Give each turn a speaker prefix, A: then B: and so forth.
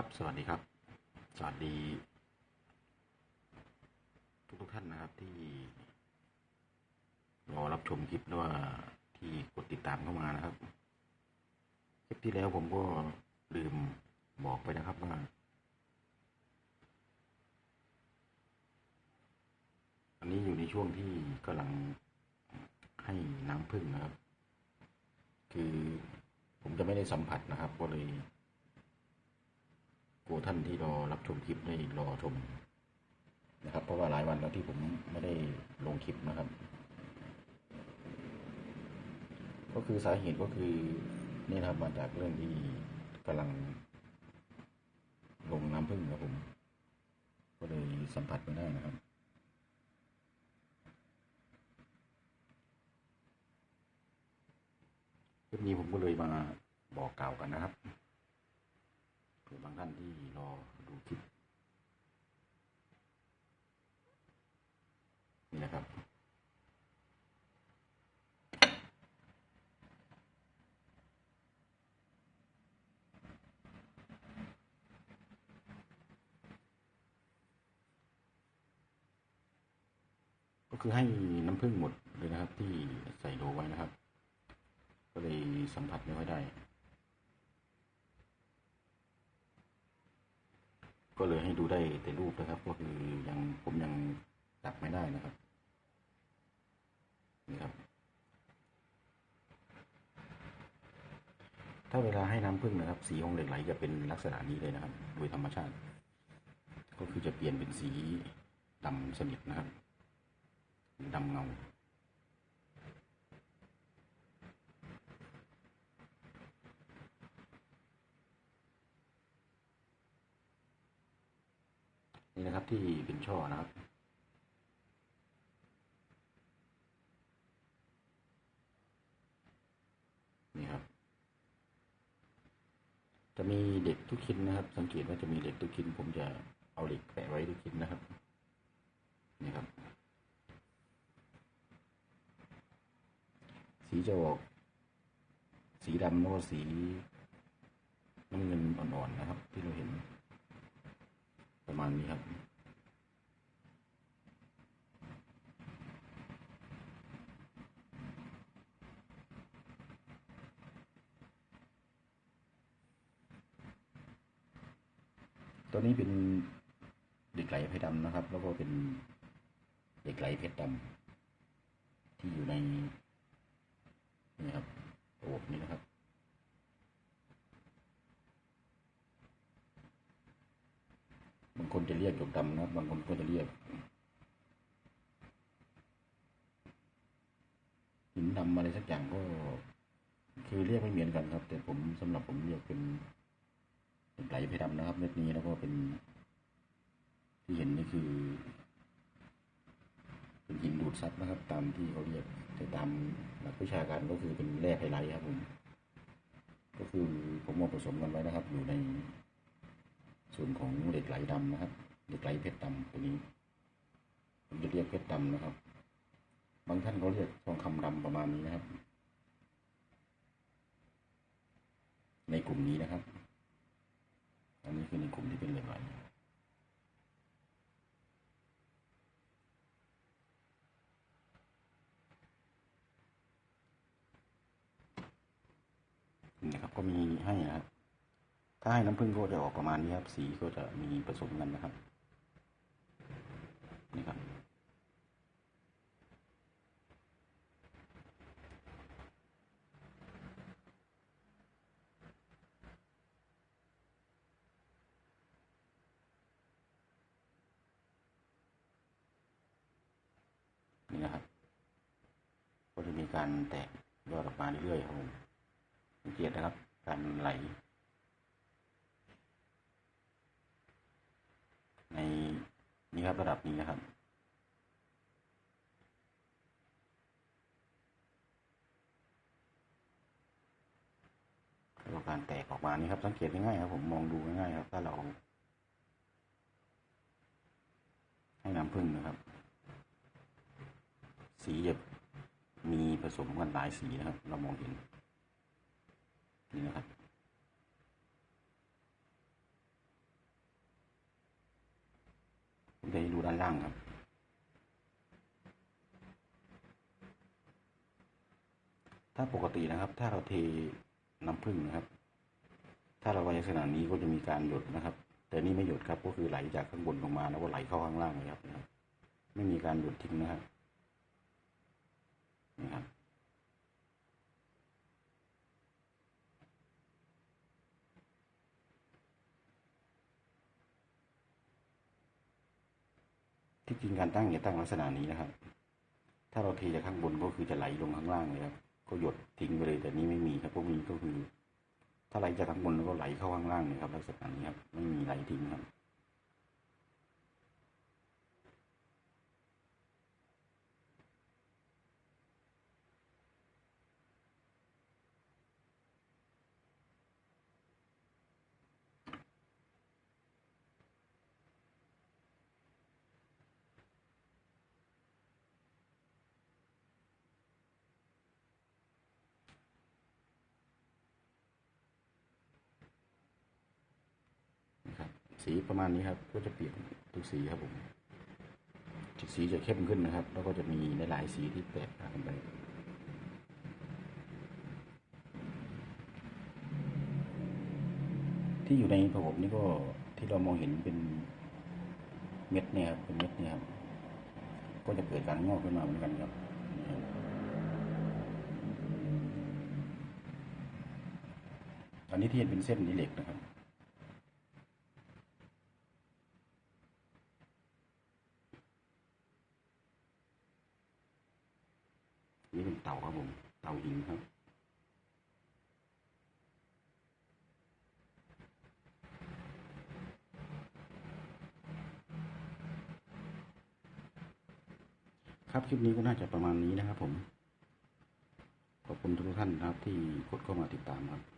A: ครับสวัสดีครับ สวัสดี ทุกทุกท่านนะครับที่รอรับชมคลิปหรือว่าที่กดติดตามเข้ามานะครับ คลิปที่แล้วผมก็ลืมบอกไปนะครับว่า อันนี้อยู่ในช่วงที่กำลังให้น้ำผึ้งนะครับ คือผมจะไม่ได้สัมผัสนะครับก็เลย ท่านที่รอรับชมคลิปได้รอชมนะครับ เพราะว่าหลายวันแล้วที่ผมไม่ได้ลงคลิปนะครับ ก็คือสาเหตุก็คือนี่นะครับมาจากเรื่องที่กำลัง ลงน้ำผึ้งครับผม ก็เลยสัมผัสไม่ได้นะครับคลิปนี้ผมก็เลยมาบอกกล่าวกันนะครับ เผื่อบางท่านที่รอดูคลิปนี่นะครับ ก็คือให้น้ำผึ้งหมดเลยนะครับ ที่ใส่โดไว้นะครับ ก็เลยสัมผัสไม่ค่อยได้ ก็เลยให้ดูได้แต่รูปนะครับ ก็คือยังผมยังจับไม่ได้นะครับนี่ครับ ถ้าเวลาให้น้ำผึ้งนะครับ สีของเหล็กไหลจะเป็นลักษณะนี้เลยนะครับ โดยธรรมชาติ ก็คือจะเปลี่ยนเป็นสีดำสนิทนะครับดำเงา นะครับที่เป็นช่อนะครับ นี่ครับ จะมีเด็กทุกชิ้นนะครับ สังเกตว่าจะมีเหล็กทุกชิ้น ผมจะเอาเหล็กแปะไว้ทุกชิ้นนะครับ นี่ครับ สีจะออก สีดำแล้วก็สีน้ำเงินอ่อนๆนะครับ ที่เราเห็น ประมาณนี้ครับ ตัวนี้เป็นเด็กไหลเพชรดำนะครับ แล้วก็เป็นเด็กไหลเพชรดำที่อยู่ในนี่ครับระบบนี้นะครับ บางคนจะเรียกหยกดำนะครับ บางคนก็จะเรียกหินดำอะไรสักอย่างก็ คือเรียกไม่เหมือนกันครับ แต่ผมสำหรับผมเรียกเป็นเป็นไหลเพชรดำนะครับเม็ดนี้แล้วก็เป็น ที่เห็นนี่คือ เป็นหินดูดซับนะครับ ตามที่เขาเรียกแต่ตามหลักวิชาการก็คือเป็นแร่ไฮไลท์ครับผมก็คือผมมาผสมกันไว้นะครับ อยู่ใน ส่วนของเหล็กไหลดำนะครับเหล็กไหลเพชรดำตัวนี้ผมจะเรียกเพชรดำนะครับ บางท่านเขาเรียกทองคำดำประมาณนี้นะครับ ในกลุ่มนี้นะครับ อันนี้คือในกลุ่มที่เป็นเหล็กไหลนี่นะครับก็มีให้นะครับ ถ้าให้น้ำผึ้งก็จะออกประมาณนี้ครับ สีก็จะมีผสมกันนะครับ นี่ครับ นี่นะครับ ก็จะมีการแตกยอดออกมาเรื่อยๆครับผมสังเกตนะครับ การไหล ใน ครับ ระดับนี้นะครับแล้วก็การแตกออกมานี่ครับ สังเกตง่ายๆครับผมมองดูง่ายๆครับถ้าเรา ให้น้ำผึ้งนะครับ สีจะมีผสมกันหลายสีนะครับ เรามองเห็นนี่นะครับ จะให้ ด้านล่างครับ ถ้าปกตินะครับ ถ้าเราเทน้ำผึ้งนะครับ ถ้าเราไว้ลักษณะนี้ก็จะมีการหยดนะครับ แต่นี่ไม่หยดครับ ก็คือไหลจากข้างบนลงมาแล้วก็ไหลเข้าข้างล่างเลยครับนะครับไม่มีการหยดทิ้งนะครับนี่ครับ ที่จริงการตั้งอย่าตั้งลักษณะนี้นะครับ ถ้าเราเทจากข้างบนก็คือจะไหลลงข้างล่างเลยครับ ก็หยดทิ้งไปเลยแต่นี้ไม่มีครับพวกนี้ก็คือ ถ้าไหลจากข้างบนแล้วก็ไหลเข้าข้างล่างเลยครับ ลักษณะนี้ครับ ไม่มีไหลทิ้งครับ สีประมาณนี้ครับ ก็จะเปลี่ยนทุกสีครับผมสีจะเข้มขึ้นนะครับ แล้วก็จะมีหลายๆสีที่แตกต่างกันไปที่อยู่ในระบบนี้ก็ที่เรามองเห็นเป็นเม็ดเนี่ยครับเป็นเม็ดเนี่ยครับก็จะเกิดการงอกขึ้นมาเหมือนกันครับนี่ครับอันนี้ที่เห็นเป็นเส้นนี้เหล็กนะครับ นี่เป็นเต่าครับผม เต่าหินครับ ครับคลิปนี้ก็น่าจะประมาณนี้นะครับผม ขอบคุณทุกท่านนะครับที่กดเข้ามาติดตามครับสวัสดีครับ